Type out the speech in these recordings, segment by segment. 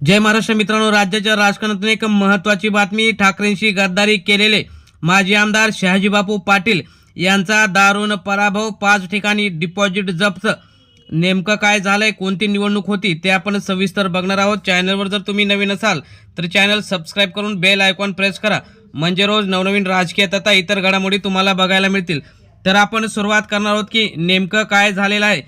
जय महाराष्ट्र मित्रांनो राज्याच्या राजकारणातून एक महत्वाची बातमी ठाकरेंशी गद्दारी केलेले माजी आमदार शहाजीबापू पाटील यांचा दारुण पराभव पाच ठिकाणी डिपॉझिट जप्त. नेमकं काय झालंय कोणती निवडणूक होती ते आपण सविस्तर बघणार आहोत. चॅनलवर जर तुम्ही नवीन असाल तर चॅनल सबस्क्राईब करून बेल आयकॉन प्रेस करा. म्हणजे रोज नवनवीन राजकीय तथा इतर घडामोडी तुम्हाला बघायला मिळतील. तर आपण सुरुवात करणार आहोत की नेमकं काय झालेलं आहे.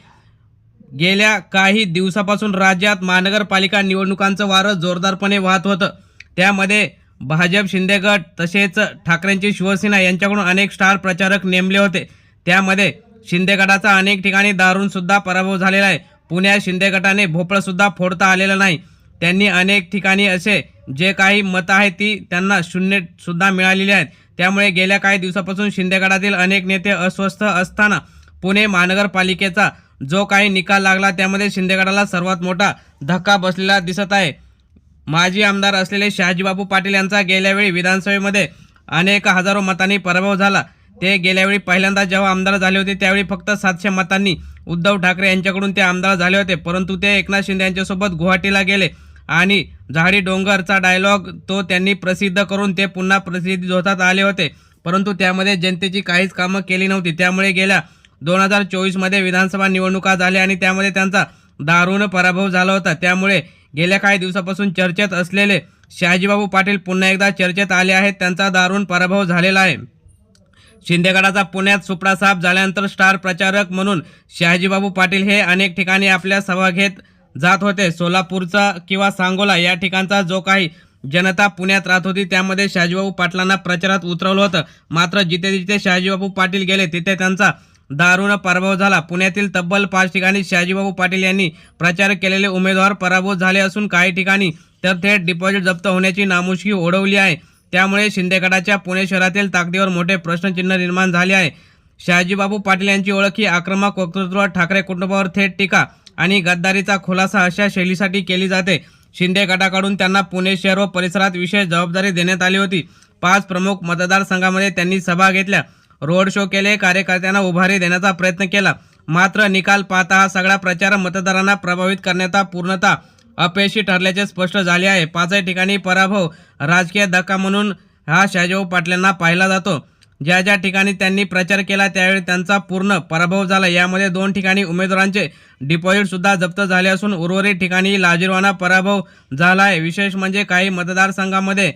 गेल्या काही दिवसापासून राज्यात महानगरपालिका निवडणुकांचं वारं जोरदारपणे वाहत होतं. त्यामध्ये भाजप शिंदे गट तसेच ठाकरेंची शिवसेना यांच्याकडून अनेक स्टार प्रचारक नेमले होते. त्यामध्ये शिंदे गटाचा अनेक ठिकाणी दारुणसुद्धा पराभव झालेला आहे. पुण्यात शिंदे गटाने फोडता आलेला नाही. त्यांनी अनेक ठिकाणी असे जे काही मतं आहेत ती त्यांना शून्यसुद्धा मिळालेली आहेत. त्यामुळे गेल्या काही दिवसापासून शिंदे गटातील अनेक नेते अस्वस्थ असताना पुणे महानगरपालिकेचा जो काही निकाल लागला त्यामध्ये शिंदेगडाला सर्वात मोठा धक्का बसलेला दिसत आहे. माजी आमदार असलेले शहाजीबाबू पाटील यांचा गेल्यावेळी विधानसभेमध्ये अनेक हजारो मतांनी पराभव झाला. ते गेल्यावेळी पहिल्यांदा जेव्हा आमदार झाले होते त्यावेळी फक्त सातशे मतांनी उद्धव ठाकरे यांच्याकडून ते आमदार झाले होते. परंतु ते एकनाथ शिंदे यांच्यासोबत गुवाहाटीला गेले आणि झाडी डोंगरचा डायलॉग तो त्यांनी प्रसिद्ध करून ते पुन्हा प्रसिद्धी झोतात आले होते. परंतु त्यामध्ये जनतेची काहीच कामं केली नव्हती. त्यामुळे गेल्या दोन हजार चोवीसमध्ये विधानसभा निवडणुका झाल्या आणि त्यामध्ये त्यांचा दारुण पराभव झाला होता. त्यामुळे गेल्या काही दिवसापासून चर्चेत असलेले शहाजीबाबू पाटील पुन्हा एकदा चर्चेत आले आहेत. त्यांचा दारुण पराभव झालेला आहे. शिंदेगडाचा पुण्यात सुपडा साफ झाल्यानंतर स्टार प्रचारक म्हणून शहाजीबाबू पाटील हे अनेक ठिकाणी आपल्या सभा घेत जात होते. सोलापूरचा किंवा सांगोला या ठिकाणचा जो काही जनता पुण्यात राहत होती त्यामध्ये शहाजीबाबू पाटलांना प्रचारात उतरवलं होतं. मात्र जिथे जिथे शहाजीबाबू पाटील गेले तिथे त्यांचा दारुण पराभव झाला. पुण्यातील तब्बल पाच ठिकाणी शहाजीबाबू पाटील यांनी प्रचार केलेले उमेदवार पराभूत झाले असून काही ठिकाणी तर थेट डिपॉझिट जप्त होण्याची नामुष्की ओढवली आहे. त्यामुळे शिंदे गटाच्या पुणे शहरातील ताकदीवर मोठे प्रश्नचिन्ह निर्माण झाले आहे. शहाजीबाबू पाटील यांची ओळख ही आक्रमक वक्तृत्व ठाकरे कुटुंबावर थेट टीका आणि गद्दारीचा खुलासा अशा शैलीसाठी केली जाते. शिंदे गटाकडून त्यांना पुणे शहर व परिसरात विशेष जबाबदारी देण्यात आली होती. पाच प्रमुख मतदारसंघामध्ये त्यांनी सभा घेतल्या. रोड शो केले कार्यकर्त्यांना उभारी देण्याचा प्रयत्न केला. मात्र निकाल पाहता हा सगळा प्रचार मतदारांना प्रभावित करण्याचा पूर्णतः अपयशी ठरल्याचे स्पष्ट झाले आहे. पाचही ठिकाणी पराभव राजकीय धक्का म्हणून हा शहाजीभाऊ पाटलांना पाहिला जातो. ज्या ज्या ठिकाणी त्यांनी प्रचार केला त्यावेळी त्यांचा पूर्ण पराभव झाला. यामध्ये दोन ठिकाणी उमेदवारांचे डिपॉझिटसुद्धा जप्त झाले असून उर्वरित ठिकाणी लाजीरवाना पराभव झाला आहे. विशेष म्हणजे काही मतदारसंघामध्ये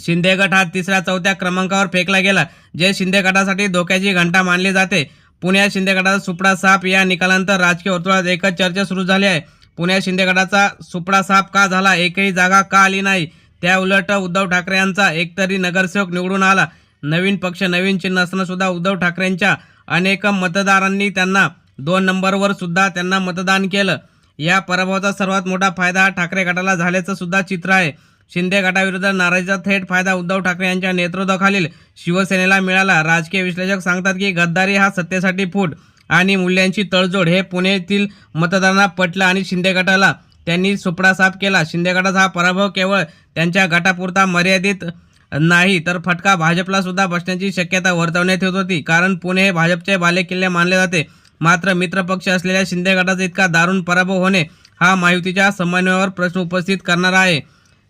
शिंदे गट हा तिसऱ्या चौथ्या क्रमांकावर फेकला गेला जे शिंदे गटासाठी धोक्याची घंटा मानली जाते. पुण्यात शिंदे गटाचा सुपडा साप या निकालानंतर राजकीय वर्तुळात एकच चर्चा सुरू झाली आहे. पुण्यात शिंदे गटाचा सुपडा साप का झाला एकही जागा का आली नाही? त्या उलट उद्धव ठाकरे यांचा एकतरी नगरसेवक निवडून आला. नवीन पक्ष नवीन चिन्ह असणंसुद्धा सुद्धा उद्धव ठाकरेंच्या अनेक मतदारांनी त्यांना दोन नंबरवर सुद्धा त्यांना मतदान केलं. या पराभवाचा सर्वात मोठा फायदा ठाकरे गटाला झाल्याचं सुद्धा चित्र आहे. शिंदे गटाविरुद्ध नाराजीचा थेट फायदा उद्धव ठाकरे यांच्या नेतृत्वाखालील शिवसेनेला मिळाला. राजकीय विश्लेषक सांगतात की गद्दारी हा सत्तेसाठी फूट आणि मूल्यांची तळजोड हे पुणेतील मतदारांना पटलं आणि शिंदे गटाला त्यांनी सुपडा साफ केला. शिंदे गटाचा हा पराभव केवळ त्यांच्या गटापुरता मर्यादित नाही तर फटका भाजपला सुद्धा बसण्याची शक्यता वर्तवण्यात येत होती. कारण पुणे हे भाजपचे बालेकिल्ले मानले जाते. मात्र मित्रपक्ष असलेल्या शिंदे गटाचा इतका दारुण पराभव होणे हा महायुतीच्या समन्वयावर प्रश्न उपस्थित करणारा आहे.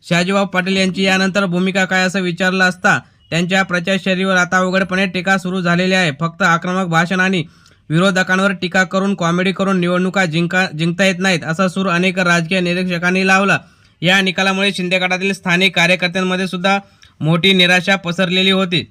शहाजीभाऊ पाटील यांची यानंतर भूमिका काय असं विचारलं असता त्यांच्या प्रचारशैलीवर आता उघडपणे टीका सुरू झालेली आहे. फक्त आक्रमक भाषण आणि विरोधकांवर टीका करून कॉमेडी करून निवडणुका जिंका जिंकता येत नाहीत असा सूर अनेक राजकीय निरीक्षकांनी लावला. या निकालामुळे शिंदे गटातील स्थानिक कार्यकर्त्यांमध्ये सुद्धा मोठी निराशा पसरलेली होती.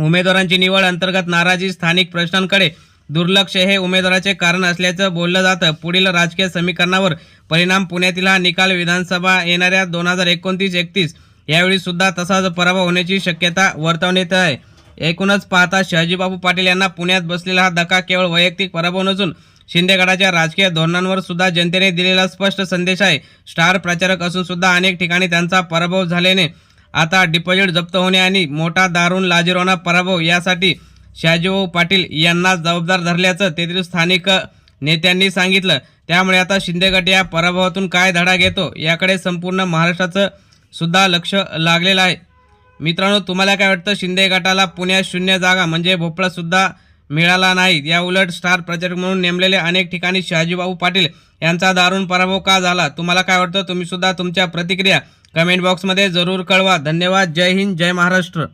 उमेदवारांची निवड अंतर्गत नाराजी स्थानिक प्रश्नांकडे दुर्लक्ष हे उमेदवाराचे कारण असल्याचं बोललं जातं. पुढील राजकीय समीकरणावर परिणाम पुण्यातील हा निकाल विधानसभा येणाऱ्या दोन हजार एकोणतीस एकतीस यावेळी सुद्धा तसाच पराभव होण्याची शक्यता वर्तवण्यात आहे. एकूणच पाहता शहाजीबाबू पाटील यांना पुण्यात बसलेला हा धक्का केवळ वैयक्तिक पराभव नसून शिंदेगडाच्या राजकीय धोरणांवर सुद्धा जनतेने दिलेला स्पष्ट संदेश आहे. स्टार प्रचारक असून सुद्धा अनेक ठिकाणी त्यांचा पराभव झाल्याने आता डिपॉझिट जप्त होणे आणि मोठा दारुण लाजिरवाना पराभव यासाठी शहाजीभाऊ पाटील यांना जबाबदार धरल्याचं तेथील स्थानिक नेत्यांनी सांगितलं. त्यामुळे आता शिंदे गट या पराभवातून काय धडा घेतो याकडे संपूर्ण महाराष्ट्राचं सुद्धा लक्ष लागलेलं आहे. मित्रांनो तुम्हाला काय वाटतं? शिंदे गटाला पुण्यात शून्य जागा म्हणजे भोपळासुद्धा मिळाला नाही. या उलट स्टार प्रचारक म्हणून नेमलेले अनेक ठिकाणी शहाजीबाबू पाटील यांचा दारुण पराभव का झाला? तुम्हाला काय वाटतं? तुम्हीसुद्धा तुमच्या प्रतिक्रिया कमेंट बॉक्समध्ये जरूर कळवा. धन्यवाद. जय हिंद. जय महाराष्ट्र.